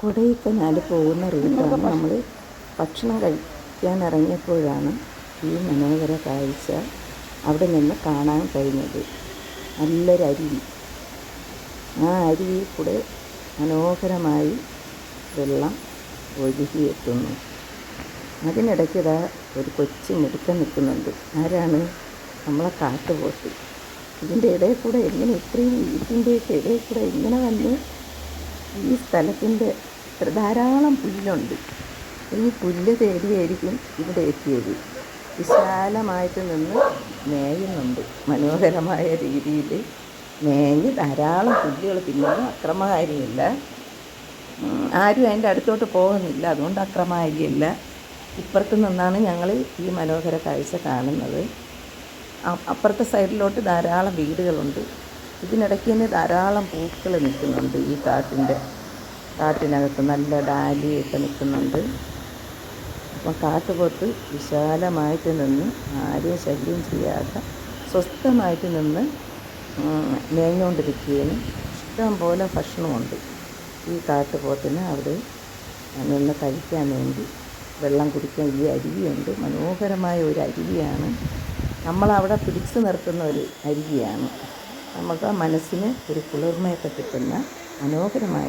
കൊടൈക്കനാൽ പോകുന്ന റൂട്ടാണ് നമ്മൾ ഭക്ഷണം കഴിക്കാൻ ഇറങ്ങിയപ്പോഴാണ് ഈ മനോഹര കാഴ്ച അവിടെ നിന്ന് കാണാൻ കഴിഞ്ഞത്. നല്ലൊരു അരുവി ആ അരുവിയിൽ കൂടെ മനോഹരമായി വെള്ളം ഒഴുകിയെത്തുന്നു. അതിനിടയ്ക്ക് ഇതാ ഒരു കൊച്ചു മിടുക്കൻ നിൽക്കുന്നുണ്ട്. ആരാണ്? നമ്മളെ കാട്ടുപോട്ടി ഇതിന്റെ ഇടയിൽ കൂടെ എങ്ങനെ ഇത്രയും ഇതിന്റെയൊക്കെ ഇടയിൽ കൂടെ ഇങ്ങനെ വന്ന് ഈ സ്ഥലത്തിന്റെ ധാരാളം പുല്ലുണ്ട്. ഈ പുല്ല് തേടിയായിരിക്കും ഇവിടെ എത്തിയത്. വിശാലമായിട്ട് നിന്ന് മേയുന്നുണ്ട്. മനോഹരമായ രീതിയിൽ മേഞ്ഞ് ധാരാളം പുല്ലുകൾ തിന്നുന്നു അക്രമകാരിയല്ല. ആരും അതിന്റെ അടുത്തോട്ട് പോകുന്നില്ല. അതുകൊണ്ട് അക്രമകാരിയല്ല. ഇപ്പുറത്ത് നിന്നാണ് ഞങ്ങൾ ഈ മനോഹര കാഴ്ച കാണുന്നത്. അപ്പുറത്തെ സൈഡിലോട്ട് ധാരാളം വീടുകളുണ്ട്. ഇതിനിടയ്ക്ക് തന്നെ ധാരാളം പൂക്കൾ നിൽക്കുന്നുണ്ട് ഈ കാട്ടിന്റെ കാട്ടിനകത്ത് നല്ല ഡാലിയൊക്കെ നിൽക്കുന്നുണ്ട്. അപ്പം കാട്ടുപോത്ത് വിശാലമായിട്ട് നിന്ന് ആരെയും ശല്യം ചെയ്യാതെ സ്വസ്ഥമായിട്ട് നിന്ന് മേഞ്ഞുകൊണ്ടിരിക്കുകയും മേഞ്ഞുകൊണ്ടിരിക്കുകയാണ് ഇഷ്ടം പോലെ ഭക്ഷണമുണ്ട്. ഈ കാട്ടുപോത്തിന് അവിടെ നിന്ന് കഴിക്കാൻ വേണ്ടി വെള്ളം കുടിക്കാൻ ഈ അരുവിയുണ്ട്. മനോഹരമായ ഒരു അരുവിയാണ്. നമ്മളവിടെ പിടിച്ചു നിർത്തുന്ന ഒരു അരുവിയാണ്. നമുക്ക് മനസ്സിന് ഒരു കുളിർമയൊക്കെ കിട്ടുന്ന മനോഹരമായ